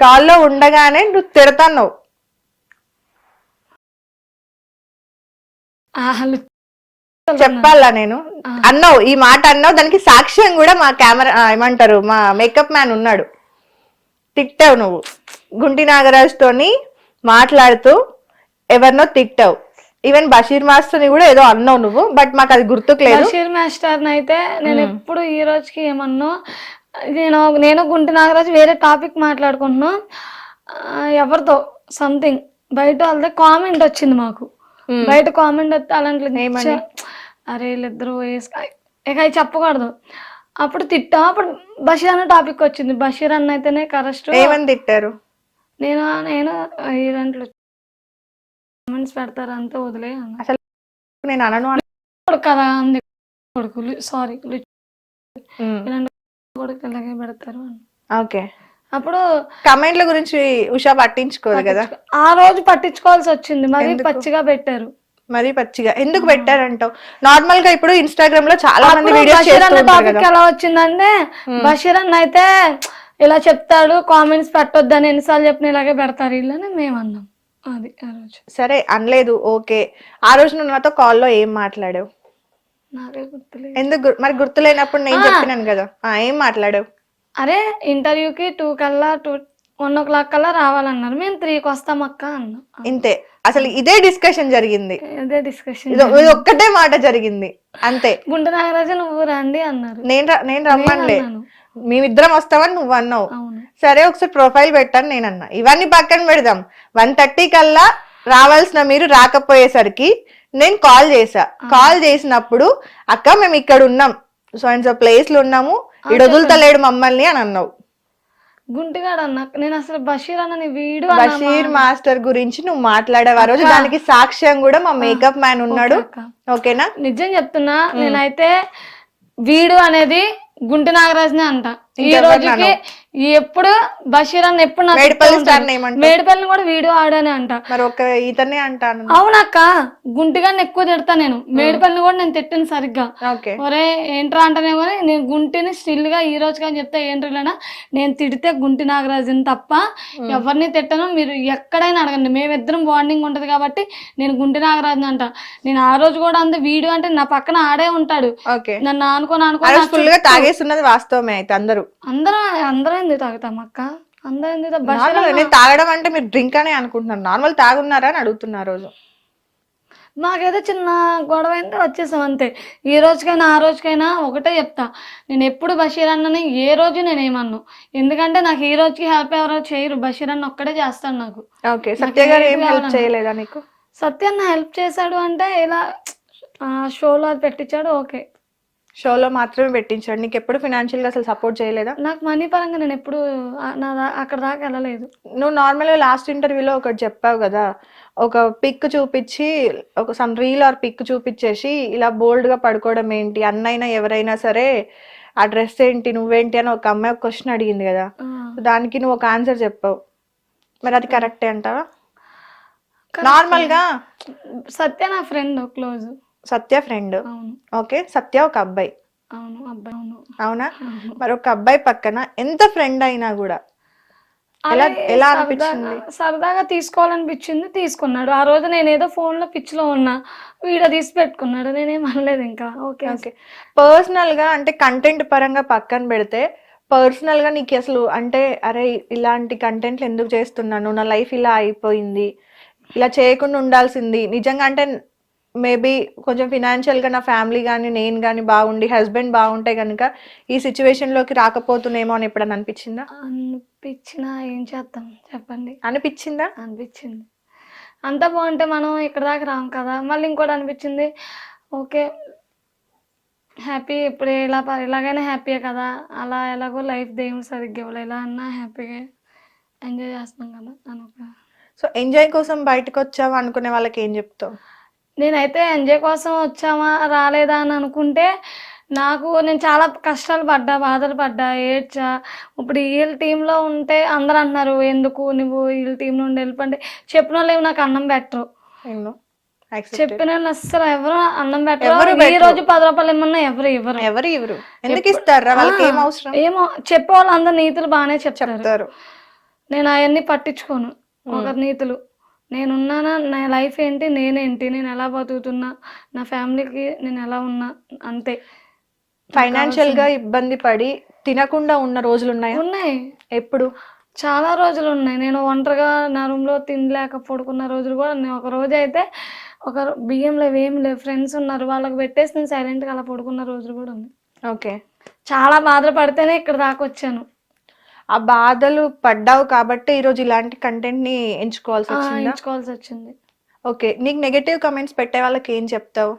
కాల్లో ఉండగానే నువ్వు అసలు చెప్పాలా నేను. అన్నావు ఈ మాట అన్నావు దానికి సాక్ష్యం కూడా మా కెమెరా ఏమంటారు మా మేకప్ మ్యాన్ ఉన్నాడు. తిట్టావు నువ్వు. గుంటి నాగరాజ్ తోని మాట్లాడుతూ ఎవరినో తిట్టావు. ఈవెన్ బషీర్ మాస్టర్ని కూడా ఏదో అన్నావు నువ్వు బట్ మాకు అది గుర్తుకు లేదు. బషీర్ మాస్టర్ అయితే నేను ఎప్పుడు ఈ రోజుకి ఏమన్నా నేను నేను గుంటి నాగరాజు వేరే టాపిక్ మాట్లాడుకుంటున్నాం. ఎవరితో సంథింగ్. బయట వాళ్ళది కామెంట్ వచ్చింది మాకు. బయట కామెంట్ వస్తే అలాంటి? అరే వీళ్ళిద్దరు ఇక అవి చెప్పకూడదు. అప్పుడు తిట్టాం అప్పుడు బషీర్ అన్న టాపిక్ వచ్చింది. బషీర్ అన్న అయితేనే కరెస్ట్. ఏమని తిట్టారు? నేను నేను ఈ దాంట్లో కామెంట్స్ పెడతారు అంతా వదిలే అన్న. నేను అనను కదా అంది. కొడుకు సారీ కొడుకు ఇలాగే పెడతారు అని. ఓకే. అప్పుడు కమెంట్ల గురించి ఉషా పట్టించుకోదు కదా? ఆ రోజు పట్టించుకోవాల్సి వచ్చింది. మరి? పచ్చిగా పెట్టారు. మరీ పచ్చిగా. ఎందుకు పెట్టారంటావు? నార్మల్గా ఇప్పుడు ఇన్స్టాగ్రామ్లో చాలా మంది వీడియోస్ టాపిక్ ఎలా వచ్చిందంటే బషీర్ అన్న అయితే ఇలా చెప్తాడు కామెంట్స్ పెట్టొద్దని ఎన్నిసార్లు చెప్పిన ఇలాగే పెడతారు వీళ్ళని మేము అన్నాం అది ఆ రోజు. సరే అనలేదు. ఓకే. ఆ రోజు నువ్వు నాతో కాల్లో ఏం మాట్లాడావు? ఎందుకు మరి గుర్తులేనప్పుడు నేను చెప్పినాను కదా. ఆ, ఏం మాట్లాడావు? అరే ఇంటర్వ్యూకి టూ కల్లా టూ వన్ ఓ క్లాక్ కల్లా రావాలన్నారు. మేము త్రీకి వస్తాం అక్క అన్నాం. ఇంతే. అసలు ఇదే డిస్కషన్ జరిగింది. డిస్కషన్ ఇది ఇది ఒక్కటే మాట జరిగింది. అంతే. గుండె నాగరాజు నువ్వు రండి అన్నారు. నేను నేను రమ్మనిలే. మేమిద్దరం వస్తామని నువ్వు అన్నావు. సరే ఒకసారి ప్రొఫైల్ పెట్టాను నేను అన్నా. ఇవన్నీ పక్కన పెడదాం. వన్ థర్టీ కల్లా రావాల్సిన మీరు రాకపోయేసరికి నేను కాల్ చేసా కాల్ చేసినప్పుడు అక్క మేము ఇక్కడ ఉన్నాం. సో అండ్ సో ప్లేస్లో ఉన్నాము. ఇడు వదులుతలేడు మమ్మల్ని అని అన్నావు. గుంటిగాడు అన్న. నేను అసలు బషీర్ అన్న వీడు బషీర్ మాస్టర్ గురించి నువ్వు మాట్లాడావు రోజు దానికి సాక్ష్యం కూడా మా మేకప్ మ్యాన్ ఉన్నాడు. ఓకేనా? నిజం చెప్తున్నా. నేనైతే వీడు అనేది గుంటి నాగరాజునే అంట. ఈ రోజుకి ఎప్పుడు బషీర్ అన్న ఎప్పుడు మేడిపల్లిని కూడా వీడు ఆడానే అంట. మరి ఒక ఇతనే అంటాను. అవునక్క గుంటిగాన్ని ఎక్కువ తిడతా నేను. మేడిపల్లిని కూడా నేను తిట్టాను సరిగ్గా. ఒరే ఏంట్రా అంటేనే కానీ నేను గుంటిని స్టిల్గా ఈ రోజు కానీ చెప్తే ఏంట్రీలేనా నేను తిడితే గుంటి నాగరాజుని తప్ప ఎవరిని తిట్టను. మీరు ఎక్కడైనా అడగండి. మేమిద్దరం బాండింగ్ ఉంటది కాబట్టి నేను గుంటి నాగరాజుని అంట. నేను ఆ రోజు కూడా అంతే వీడు అంటే నా పక్కన ఆడే ఉంటాడు. నన్ను ఆనుకొని ఆ ఆనుకొని రోజు నా ఫుల్గా తాగేస్తున్నది వాస్తవమే అయితే అందరూ. అందరం అందరం ఎందుకు తాగుతాం అక్క? నేను తాగడం అంటే మీరు డ్రింక్ అనే అనుకుంటున్నాను. నార్మల్ తాగున్నారా అని అడుగుతున్నా ఆ రోజు. మాకేదో చిన్న గొడవ అయితే వచ్చేసాం అంతే. ఈ రోజుకైనా ఆ రోజుకైనా ఒకటే చెప్తా. నేను ఎప్పుడు బషీర్ అన్నని ఏ రోజు నేను ఏమన్ను. ఎందుకంటే నాకు ఈ రోజుకి హెల్ప్ ఎవరో చేయరు. బషీర్ అన్న ఒక్కడే చేస్తాడు నాకు. ఓకే సత్య గారు ఏం హెల్ప్. చేయలేదా నీకు? సత్య అన్న హెల్ప్ చేశాడు అంటే ఇలా ఆ, షోలో అది పెట్టించాడు. ఓకే. షోలో మాత్రమే పెట్టించాడు. నీకు ఎప్పుడు ఫినాన్షియల్గా అసలు సపోర్ట్ చేయలేదా? నాకు మనీ పరంగా నేను ఎప్పుడు ఆ, నా దా- అక్కడ దాకా వెళ్ళలేదు. నువ్వు నార్మల్గా లాస్ట్ ఇంటర్వ్యూలో ఒకటి చెప్పావు కదా ఒక పిక్ చూపించి ఒక సమ్ రీల్ ఆర్ పిక్ చూపించేసి ఇలా బోల్డ్గా పడుకోవడం ఏంటి? అన్నైనా ఎవరైనా సరే ఆ డ్రెస్ ఏంటి? నువ్వేంటి? అని ఒక అమ్మాయి ఒక క్వశ్చన్ అడిగింది కదా. ఆ, దానికి నువ్వు ఒక ఆన్సర్ చెప్పావు. మరి అది కరెక్టే అంటావా? నార్మల్గా? సత్య నా ఫ్రెండ్ క్లోజ్ సత్య ఫ్రెండ్. అవును. ఓకే సత్య ఒక అబ్బాయి. అవును అబ్బాయి అవును. అవునా? అవును. మరి ఒక అబ్బాయి పక్కన ఎంత ఫ్రెండ్ అయినా కూడా ఎలా అనిపించింది? సరదాగా తీసుకోవాలనిపించింది తీసుకున్నాడు. ఆ రోజు నేను ఏదో ఫోన్లో పిచ్చిలో ఉన్నా వీడియో తీసి పెట్టుకున్నాడు. నేనేం అనలేదు ఇంకా. Okay okay. పర్సనల్గా అంటే కంటెంట్ పరంగా పక్కన పెడితే పర్సనల్గా నీకు అసలు అంటే అరే ఇలాంటి కంటెంట్లు ఎందుకు చేస్తున్నాను? నా లైఫ్ ఇలా అయిపోయింది. ఇలా చేయకుండా ఉండాల్సింది. నిజంగా అంటే మేబీ కొంచెం ఫినాన్షియల్గా నా ఫ్యామిలీ కానీ నేను కానీ బాగుండి హస్బెండ్ బాగుంటే కనుక ఈ సిచ్యువేషన్లోకి రాకపోతున్నామో అని ఎప్పుడన్నా అనిపించిందా? అనిపించినా ఏం చేద్దాం? చెప్పండి. అనిపించిందా? అనిపించింది. అంతా బాగుంటే మనం ఇక్కడ దాకా రాం కదా. మళ్ళీ ఇంకోటి అనిపించింది. ఓకే హ్యాపీ ఇప్పుడు ఇలా ఇలాగైనా హ్యాపీయే కదా. అలా ఎలాగో లైఫ్ దేవుడు సరిగ్గా ఇవ్వలే ఎలా అన్నా హ్యాపీగా ఎంజాయ్ చేస్తున్నాం కదా. అని ఒక సో ఎంజాయ్ కోసం బయటకు వచ్చావా అనుకునే వాళ్ళకి ఏం చెప్తావు? నేనైతే ఎంజాయ్ కోసం వచ్చామా రాలేదా అని అనుకుంటే నాకు నేను చాలా కష్టాలు పడ్డా బాధలు పడ్డా ఏడ్చా. ఇప్పుడు వీళ్ళ టీంలో ఉంటే అందరు అంటున్నారు ఎందుకు నువ్వు వీళ్ళ టీం నుండి వెళ్ళిపోండి చెప్పిన వాళ్ళు నాకు అన్నం పెట్టరు. చెప్పిన వాళ్ళు అస్సలు ఎవరు అన్నం పెట్టరు. ఈ. రోజు పది రూపాయలు ఇమ్మన్నా ఎవరు ఇవ్వరు. ఎవరు ఇవ్వరు. ఎందుకు ఇస్తారా? వాళ్ళకి ఏం అవసరం? ఏమో చెప్పే వాళ్ళు అందరు నీతులు బాగానే చెప్తారు. చెప్తారు. నేను అవన్నీ పట్టించుకోను. ఒకరి నీతులు. నేనున్నానా? నా లైఫ్ ఏంటి? నేనేంటి? నేను ఎలా బతుకుతున్నా? నా ఫ్యామిలీకి నేను ఎలా ఉన్నా? అంతే. ఫైనాన్షియల్గా ఇబ్బంది పడి తినకుండా ఉన్న రోజులు ఉన్నాయా. ఉన్నాయి ఎప్పుడు? చాలా రోజులు ఉన్నాయి నేను ఒంటరిగా నా రూమ్లో తినలేక పడుకున్న రోజులు కూడా ఉన్నాయి. ఒక రోజు అయితే ఒక బియ్యం లేవు ఏం లేవు. ఫ్రెండ్స్ ఉన్నారు. వాళ్ళకి పెట్టేసి నేను సైలెంట్గా అలా పడుకున్న రోజులు కూడా ఉన్నాయి. ఓకే. చాలా బాధలు పడితేనే ఇక్కడ దాకా వచ్చాను. ఆ బాధలు పడ్డావు కాబట్టి ఈ రోజు ఇలాంటి కంటెంట్ని ఎంచుకోవాల్సి వచ్చిందా? ఎంచుకోవాల్సి వచ్చింది. ఓకే నీకు నెగటివ్ కమెంట్స్ పెట్టే వాళ్ళకి ఏం చెప్తావు?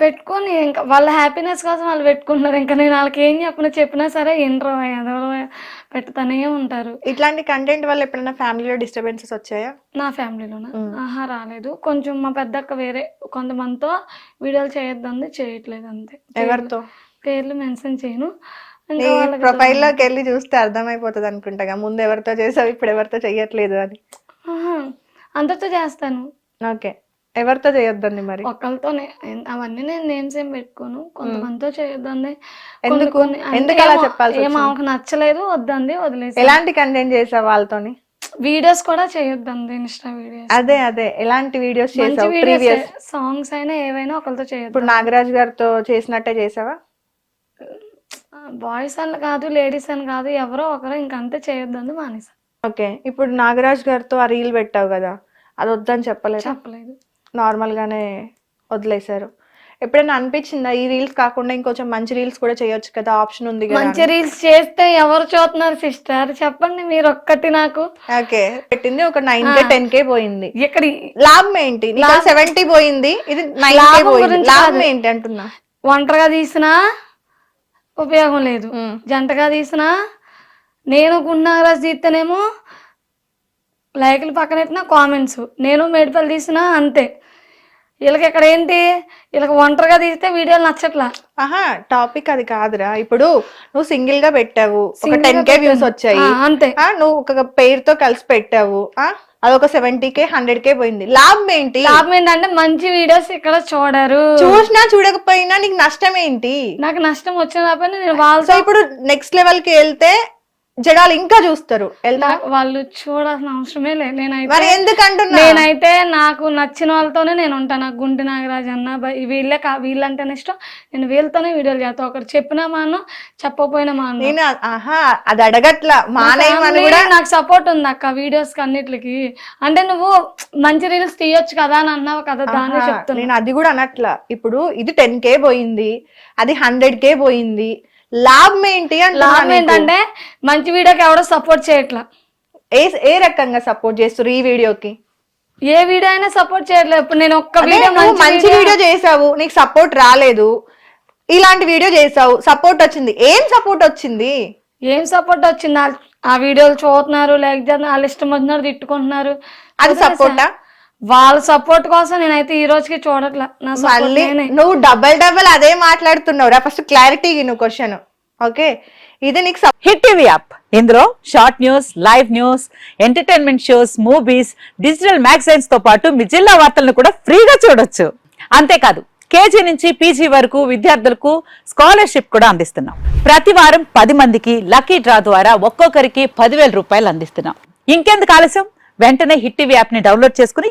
పెట్టుకొని ఇంకా వాళ్ళ హ్యాపీనెస్ కోసం వాళ్ళు పెట్టుకుంటున్నారు. ఇంకా నేను వాళ్ళకి ఏం చెప్పినా చెప్పినా సరే ఇంట్రో ఎవరో పెట్టుతూనే ఉంటారు. ఇట్లాంటి కంటెంట్ వల్ల ఎప్పుడైనా ఫ్యామిలీలో డిస్టర్బెన్సెస్ వచ్చాయా? నా ఫ్యామిలీలోన. ఆహా రాలేదు. కొంచెం మా పెద్దక్క వేరే కొంతమందితో వీడియోలు చేయొద్దంది చేయట్లేదు అంతే. ఎవరితో? పేర్లు మెన్షన్ చేయను. నీ ప్రొఫైల్లోకి వెళ్ళి చూస్తే అర్థమైపోతుంది అనుకుంటా ముందు ఎవరితో చేసావు ఇప్పుడు ఎవరితో చెయ్యట్లేదు అని. అందరితో చేస్తాను. ఓకే. ఎవరితో చేయొద్దండి మరి? ఒకళ్ళతోనే. అవన్నీ నేను నేమ్స్ ఏం పెట్టుకోను. కొంతమందితో చేయొద్దండి. ఎందుకు? ఎందుకు అలా వచ్చింది? ఆమెకు నచ్చలేదు వద్దంది వదిలేసి ఎలాంటి కంటెంట్ చేసావు వాళ్ళతోని? వీడియోస్ కూడా చేయొద్దండి ఇన్స్టా వీడియోస్. అదే అదే. ఎలాంటి వీడియోస్ చేసావు? ప్రీవియస్? సాంగ్స్ అయినా ఏవైనా ఒకరితో చేయొద్దు ఇప్పుడు నాగరాజ్ గారితో చేసినట్టే చేసావా? బాయ్స్ అని కాదు లేడీస్ అని కాదు ఎవరో ఒకరు ఇంకంతే చేయొద్దండి మానేసా. ఓకే ఇప్పుడు నాగరాజ్ గారితో ఆ రీల్ పెట్టావు కదా అది వద్దని చెప్పలేదు? చెప్పలేదు. నార్మల్ గానే వదిలేశారు. ఎప్పుడైనా అనిపించిందా ఈ రీల్స్ కాకుండా ఇంకొంచెం మంచి రీల్స్ కూడా చేయొచ్చు కదా ఆప్షన్ ఉంది కదా మంచి రీల్స్ చేస్తే ఎవరు చూస్తున్నారు సిస్టర్? చెప్పండి మీరు ఒక్కటి నాకు. ఓకే పెట్టింది ఒక నైన్ కే టెన్ కే పోయింది. ఇక్కడ లాభం ఏంటి? సెవెంటీ పోయింది ఇది నైన్ కే లాభం పోయింది. లాభం. ఏంటి అంటున్నా? ఒంటరిగా తీసినా ఉపయోగం లేదు. జంటగా తీసినా నేను గుండాగరాజు తీస్తేనేమో లైకులు పక్కనెట్టిన కామెంట్స్. నేను మేడిపల్లి తీసినా అంతే. వీళ్ళకి ఇక్కడ ఏంటి? వీళ్ళకి ఒంటరిగా తీస్తే వీడియోలు నచ్చట్లా. ఆహా టాపిక్ అది కాదురా. ఇప్పుడు నువ్వు సింగిల్గా పెట్టావు. ఒక టెన్ కే వ్యూస్ పెట్టాను. వచ్చాయి అంతే. ఆ, నువ్వు ఒక పేర్తో కలిసి పెట్టావు. ఆ? అదొక సెవెంటీ కే హండ్రెడ్ కే పోయింది. లాభం ఏంటి? లాభం ఏంటంటే మంచి వీడియోస్ ఇక్కడ చూడరు. చూసినా చూడకపోయినా నీకు నష్టం ఏంటి? నాకు నష్టం వచ్చిన నేను వాళ్ళతో ఇప్పుడు నెక్స్ట్ లెవెల్కి వెళ్తే జనాలు ఇంకా చూస్తారు. వాళ్ళు చూడాల్సిన అవసరమే లేదు నేనైతే ఎందుకంటున్నా నేనైతే నాకు నచ్చిన వాళ్ళతోనే నేను ఉంటాను నాకు గుంటి నాగరాజ్ అన్న వీళ్ళే కా వీళ్ళంటేనే ఇష్టం. నేను వీళ్ళతోనే వీడియోలు చేస్తాను ఒకరు చెప్పినా మాను చెప్పకపోయినా మాను. నేను ఆహా అది అడగట్లా. మానేయమని కూడా నాకు సపోర్ట్ ఉంది అక్క వీడియోస్కి అన్నిటికి అంటే నువ్వు మంచి రీల్స్ తీయొచ్చు కదా అని అన్నావు కదా దాన్ని చెప్తున్నా. నేను అది కూడా అనట్లా. ఇప్పుడు ఇది టెన్ కే పోయింది. అది హండ్రెడ్ కే పోయింది. లాభం ఏంటి లాభం. ఏంటంటే మంచి వీడియోకి ఎవడో సపోర్ట్ చేయట్లా. ఏ ఏ రకంగా సపోర్ట్ చేస్తారు ఈ వీడియోకి? ఏ వీడియో అయినా సపోర్ట్ చేయట్లేదు ఇప్పుడు నేను ఒక్క వీడియో మంచి వీడియో చేసావు నీకు సపోర్ట్ రాలేదు. ఇలాంటి వీడియో చేసావు సపోర్ట్ వచ్చింది. ఏం సపోర్ట్ వచ్చింది? ఏం సపోర్ట్ వచ్చింది? ఆ- వీడియోలు చూస్తున్నారు లేకపోతే వాళ్ళ ఇష్టం వచ్చినారు తిట్టుకుంటున్నారు. అది. సపోర్టా వాళ్ళ సపోర్ట్ కోసం నేనైతే ఈ రోజుకి చూడట్లా. నా మళ్ళీ నువ్వు డబల్ డబల్ అదే మాట్లాడుతున్నావు రా. ఫస్ట్ క్లారిటీ నువ్వు క్వశ్చన్ ఓకే ఇది నీకు హిట్ టీవీ యాప్ ఇందులో short news live news entertainment shows movies digital మ్యాగజైన్స్తో పాటు మీ జిల్లా వార్తలను కూడా ఫ్రీగా చూడొచ్చు. అంతేకాదు కేజీ నుంచి పీజీ వరకు విద్యార్థులకు స్కాలర్షిప్ కూడా అందిస్తున్నాం. ప్రతి వారం పది మందికి లక్కీ డ్రా ద్వారా ఒక్కొక్కరికి పదివేల రూపాయలు అందిస్తున్నాం. ఇంకెందుకు ఆలస్యం? వెంటనే హిట్ టీవీ యాప్ని డౌన్లోడ్ చేసుకుని